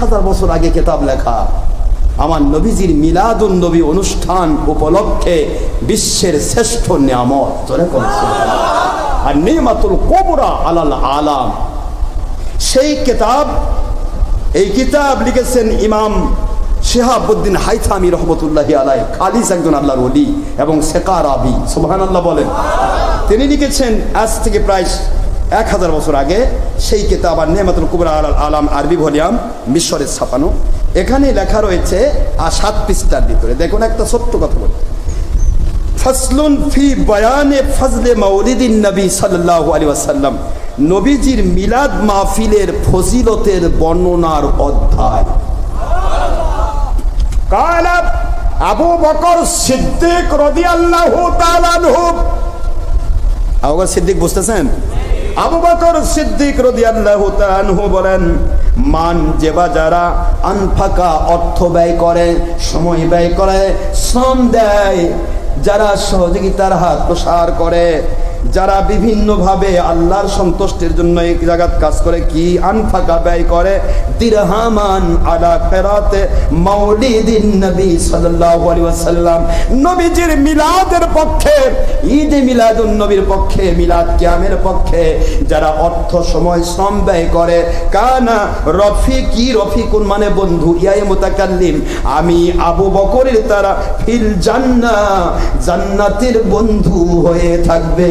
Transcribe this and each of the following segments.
হাজার বছর আগে কেতাব লেখা, আমার নবীজির মিলাদুন নবী অনুষ্ঠান উপলক্ষে বিশ্বের শ্রেষ্ঠ নিয়ামত। আর নিমাতুল কোবরা আলাল আলাম। সেই কিতাব, এই কিতাব লিখেছেন ইমাম শেহাবুদ্দিন হাইথামি রহমতুল্লাহি আলাই খালিস একজন আল্লাহর ওলি এবং শেকার আবি সুবহান আল্লাহ বলেন। তিনি লিখেছেন, আজ থেকে প্রায় এক হাজার বছর আগে সেই কিতাব আর নেমাতুল কুবরা আল আলাম আরবি ভলিয়াম মিশরের ছাপানো। এখানে লেখা রয়েছে আর সাত পৃষ্ঠার ভিতরে। দেখুন একটা সত্য কথা বলি। ফসলুন ফি বয়ানে ফজলে মৌলিদিন নবী সাল্লাহু আলী আসাল্লাম নবীজির মিলাদ মাহফিলের ফজিলতের বর্ণনার অধ্যায়। কালা আবু বকর সিদ্দিক রদিয়াল্লাহু তাআলা আবু বকর সিদ্দিক বুঝতেছেন? আবু বকর সিদ্দিক রাদিয়াল্লাহু তাআলাহু বলেন, মান যে বা যারা আনফাকা অর্থ ব্যয় করে, সময় ব্যয় করে, শ্রম দেয়, যারা সহযোগিতার হাত প্রসার করে যারা বিভিন্নভাবে আল্লাহর সন্তুষ্টির জন্য এক জায়গাত কাজ করে, কি আনফাকা ব্যয় করে? দিরহামান আলা কেরাতে মাউলিদিন নবী সাল্লাল্লাহু নবীজির মিলাদের পক্ষে, ঈদ মিলাদুন নবীর পক্ষে, মিলাদ কিয়ামের পক্ষে যারা অর্থ, সময়, শ্রম ব্যয় করে, কানা রফিকি, রফিকুন মানে বন্ধু, ইয়াই মুতাকাল্লিম। আমি আবু বকরের তারা ফিল জান্না জান্নাতের বন্ধু হয়ে থাকবে।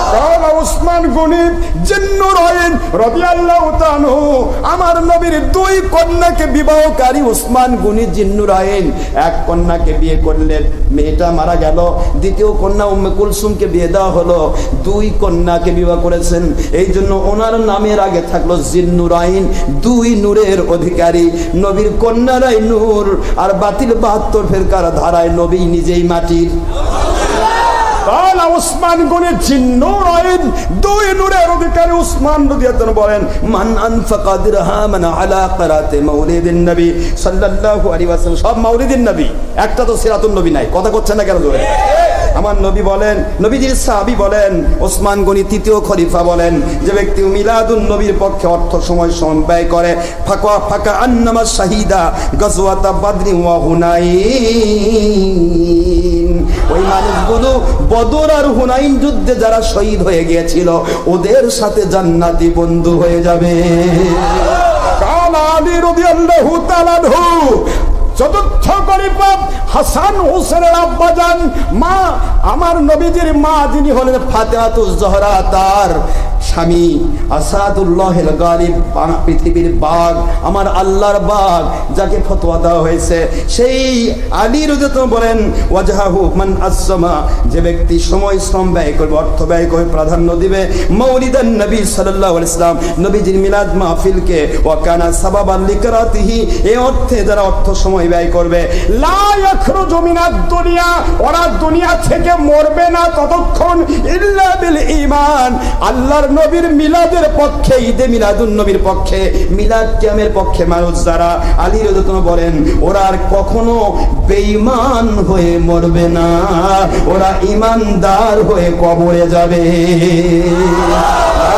উসমান গনি জিন্নুর আইন রাদিয়াল্লাহু তাআলা আমার নবীর দুই কন্যাকে বিবাহকারী উসমান গনি জিন্নুর আইন। এক কন্যাকে বিয়ে করলেন মেয়েটা মারা গেল, দ্বিতীয় কন্যা উম্মে কুলসুমকে বিয়ে দেওয়া হলো, দুই কন্যাকে বিবাহ করেছেন। এই জন্য ওনার নামের আগে থাকল জিন্নুর আইন, দুই নূরের অধিকারী। নবীর কন্যারাই নূর, আর বাতিল বাহাত্তর ফেরকার ধারায় নবী নিজেই মাটির। আমার নবী বলেন, নবীজির বলেন ওসমান গনি তৃতীয় খলিফা বলেন, যে ব্যক্তি মিলাদুল নবীর পক্ষে অর্থ, সময় ব্যয় করে, ফাঁকা ফাঁকা আন্নামা শাহিদা গজওয়াতা বাদরি হুনাই ওই মানুষগুলো বদর আর হুনাইন যুদ্ধে যারা শহীদ হয়ে গিয়েছিল, ওদের সাথে জান্নাতি বন্ধু হয়ে যাবে। মা, আমার নবীজির মা, যিনি হলেন ফাতেহাতুজ জহরা, তার স্বামী আসাদুল্লাহ গালিব পৃথিবীর বাঘ, আমার আল্লাহর বাঘ যাকে ফতোয়া দেওয়া হয়েছে। সেই আলী রুজত বলেন ওয়াজাহু মান আসমা, যে ব্যক্তি সময়, শ্রম ব্যয় করবে, অর্থ ব্যয় করে প্রাধান্য দিবে। মৌলিদান নবী আলাইহি ইসলাম নবীজির মিলাদ মাহফিলকে ওয়াকানা সাবাবান লিকরাতিহি এই অর্থে যারা অর্থ, সময় ব্যয় করবে। লা ইয়াখরুজু মিনাদ দুনিয়া, ওরা দুনিয়া থেকে মরবে না ততক্ষণ, ইল্লা বিল ঈমান। আল্লাহর নবীর মিলাদের পক্ষে, ঈদে মিলাদুন নবীর পক্ষে, মিলাদ ক্যামের পক্ষে মানুষ যারা আলী রতন বলেন, ওরা আর কখনো বেঈমান হয়ে মরবে না, ওরা ইমানদার হয়ে কবরে যাবে।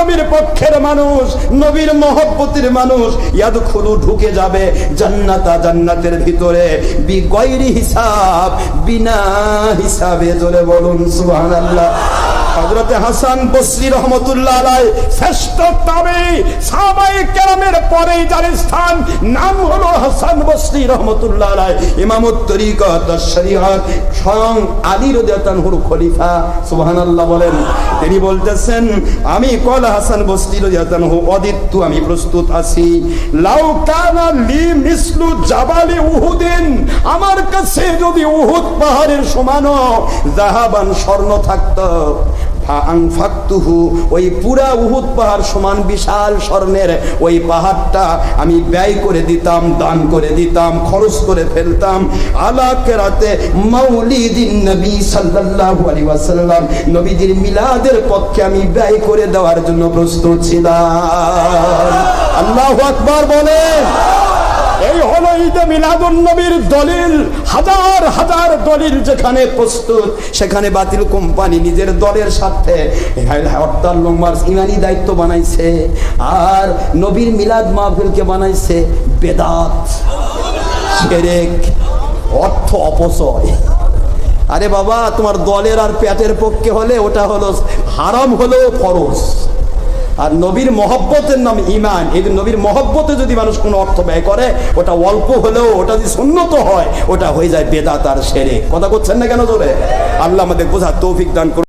নবীর পক্ষের মানুষ, নবীর মহব্বতের মানুষ ইয়াদখুলু ঢুকে যাবে জান্নাতা জান্নাতের ভিতরে। বিগয়রি হিসাব, বিনা হিসাবে জোরে বলুন, সুবহানাল্লাহ। হযরতে হাসান বসরি রহমতুল্লাহ আলাই শ্রেষ্ঠ তাবে সাহাবায়ে কেরামের পরে যার স্থান, নাম হলো হাসান বসরি রহমতুল্লাহ আলাই। স্বয়ং আলী খলিফা, সুবহানাল্লাহ বলেন। তিনি বলতেছেন, আমি কল হাসান বসরি রাদিয়াল্লাহু অদিত্য আমি প্রস্তুত আছি। লাউ কানা লি মিসলু জাবালি উহুদিন, আমার কাছে যদি উহুদ পাহাড়ের সমানো জাহাবান স্বর্ণ থাকতো আনফাক্তুহু ওই পুরা উহুদ পাহাড় সমান বিশাল স্বর্ণের ওই পাহাড়টা আমি ব্যয় করে দিতাম, দান করে দিতাম, খরচ করে ফেলতাম। আলা কেরাতে মাউলিদিন নবী সাল্লাল্লাহু আলাইহি ওয়াসাল্লাম, নবীজির মিলাদের পক্ষে আমি ব্যয় করে দেওয়ার জন্য প্রস্তুত ছিলাম। আল্লাহু আকবার বলেন। এই হলো ঈদে মিলাদুন নবীর দলিল। হাজার হাজার দলিল যেখানে প্রস্তুত, সেখানে বাতিল কোম্পানি নিজের দলের সাথে হরতাল মার্চ ইমানি দায়িত্ব বানাইছে। আর নবীর মিলাদ মাহফিলকে বানাইছে বেদাত। অর্থ অপচয়। আরে বাবা, তোমার দলের আর পেটের পক্ষে হলে ওটা হলো হারাম হলেও ফরজ। আর নবীর মহব্বতের নাম ইমান এই নবীর মহব্বতে যদি মানুষ কোনো অর্থ ব্যয় করে, ওটা অল্প হলেও ওটা যদি সুন্নত হয়, ওটা হয়ে যায় বেদাত আর সেরে কথা করছেন না কেন ধরে আল্লাহ আমাদের বোঝা তৌফিক দান